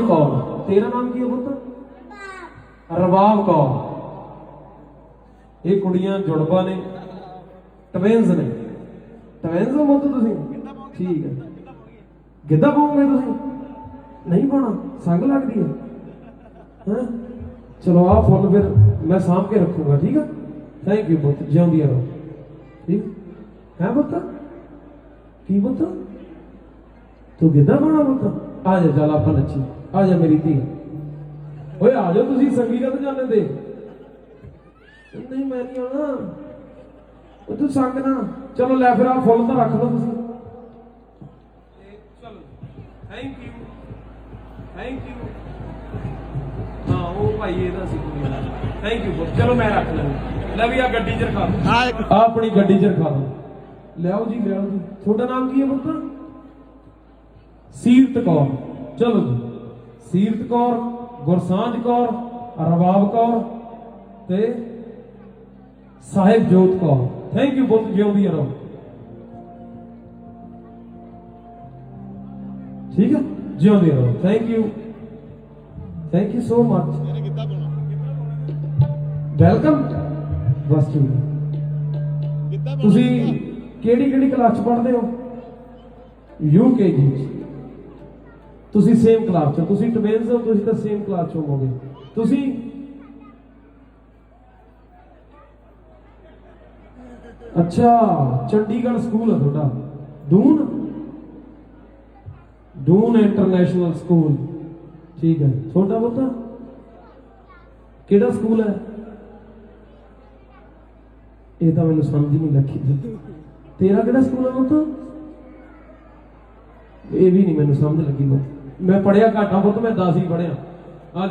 ਕੌਰ ਤੇਰਾ ਨਾਮ ਕੀ ਹੈ ਪੁੱਤ? ਰਬਾਬ ਕੌਰ ਇਹ ਕੁੜੀਆਂ ਜੁੜਵਾ ਨੇ ਟਵਿੰਸ ਨੇ। ਟਵਿੰਸ ਹੋ ਮੁੱਤ ਤੁਸੀਂ? ਠੀਕ ਹੈ। ਗਿੱਧਾ ਪਾਉਂਗੇ। ਤੁਸੀਂ? ਨਹੀਂ ਪਾਉਣਾ ਸੰਗ ਲੱਗਦੀ ਹੈ। ਹਾਂ? ਚਲੋ ਆ ਫੁੱਲ ਫਿਰ ਮੈਂ ਸਾਂਭ ਕੇ ਰੱਖੂਗਾ ਠੀਕ ਹੈ? ਥੈਂਕ ਯੂ ਪੁੱਤ ਜਿਉਂਦੀ ਰਹੋ। ਠੀਕ? ਹੈ ਪੁੱਤ? ਕੀ ਪੁੱਤ? ਤੂੰ ਗਿੱਧਾ ਪਾਉਣਾ ਪੁੱਤ? ਆ ਜਾ ਚੱਲ ਆਪਾਂ ਨੱਚੀ ਆ ਜਾ ਮੇਰੀ ਧੀ। ਓਏ ਆ ਜਾਓ ਤੁਸੀਂ ਸੰਗੀਤ ਜਾਣੇ ਤੇ ਨਹੀਂ ਮੈਂ ਨਹੀਂ ਆਉਣਾ। ਉਹ ਤੂੰ ਸੰਗ ਨਾ ਚਲੋ ਲੈ ਫਿਰ ਆ ਫੁੱਲ ਤਾਂ ਰੱਖ ਲਓ ਤੁਸੀਂ। ਚਲੋ। ਥੈਂਕ ਯੂ ਥੈਂਕ ਯੂ ਹਾਂ ਉਹ ਭਾਈ ਇਹਦਾ ਸੀ ਕੋਈ ਥੈਂਕ ਯੂ ਚਲੋ ਮੈਂ ਰੱਖ ਲੈਂਦਾ। ਲੈ ਵੀ ਆ ਗੱਡੀ 'ਚ ਰਖਾ ਦਿਓ ਆ ਆਪਣੀ ਗੱਡੀ 'ਚ ਰਖਾ ਦਿਓ ਲਿਆਓ ਜੀ ਲਿਆਓ ਜੀ। ਤੁਹਾਡਾ ਨਾਮ ਕੀ ਹੈ ਪੁੱਤ? ਸੀਰਤ ਕੌਰ। ਚਲੋ ਜੀ। ਸੀਰਤ ਕੌਰ ਗੁਰਸਾਂਝ ਕੌਰ ਰਬਾਬ ਕੌਰ ਤੇ ਸਾਹਿਬ ਜੋਤ ਕੌਰ। ਥੈਂਕ ਯੂ ਬਹੁਤ ਜਿਉਂਦੀ ਰਹੋ। ਠੀਕ ਹੈ? ਜਿਉਂਦੀ ਰਹੋ। Thank you thank you so much welcome ਪਾਉਣਾ ਤੁਸੀਂ ਕਿਹੜੀ ਕਿਹੜੀ ਕਲਾਸ ਚ ਪੜ੍ਹਦੇ ਹੋ? ਯੂਕੇਜੀ ਤੁਸੀਂ ਸੇਮ ਕਲਾਸ ਚ, ਤੁਸੀਂ ਟਵਿੰਸ ਹੋ, ਤੁਸੀਂ ਤਾਂ ਸੇਮ ਕਲਾਸ ਚ ਹੋਵੋਗੇ। ਤੁਸੀਂ ਅੱਛਾ, ਚੰਡੀਗੜ੍ਹ ਸਕੂਲ ਹੈ ਤੁਹਾਡਾ। ਦੂਨ? ਦੂਨ ਇੰਟਰਨੈਸ਼ਨਲ ਸਕੂਲ ਠੀਕ ਹੈ। ਤੁਹਾਡਾ ਬਤਾ ਕਿਹੜਾ ਸਕੂਲ ਹੈ? ਇਹ ਤਾਂ ਮੈਨੂੰ ਸਮਝ ਹੀ ਨਹੀਂ ਲੱਗੀ। ਤੇਰਾ ਕਿਹੜਾ ਸਕੂਲ ਹੈ ਪੁੱਤ? ਇਹ ਵੀ ਨਹੀਂ ਮੈਨੂੰ ਸਮਝ ਲੱਗੀ ਪੁੱਤ। ਮੈਂ ਪੜਿਆ ਘਾਟਾ ਪੁੱਤ ਮੈਂ 10 ਹੀ ਪੜਿਆ ਆ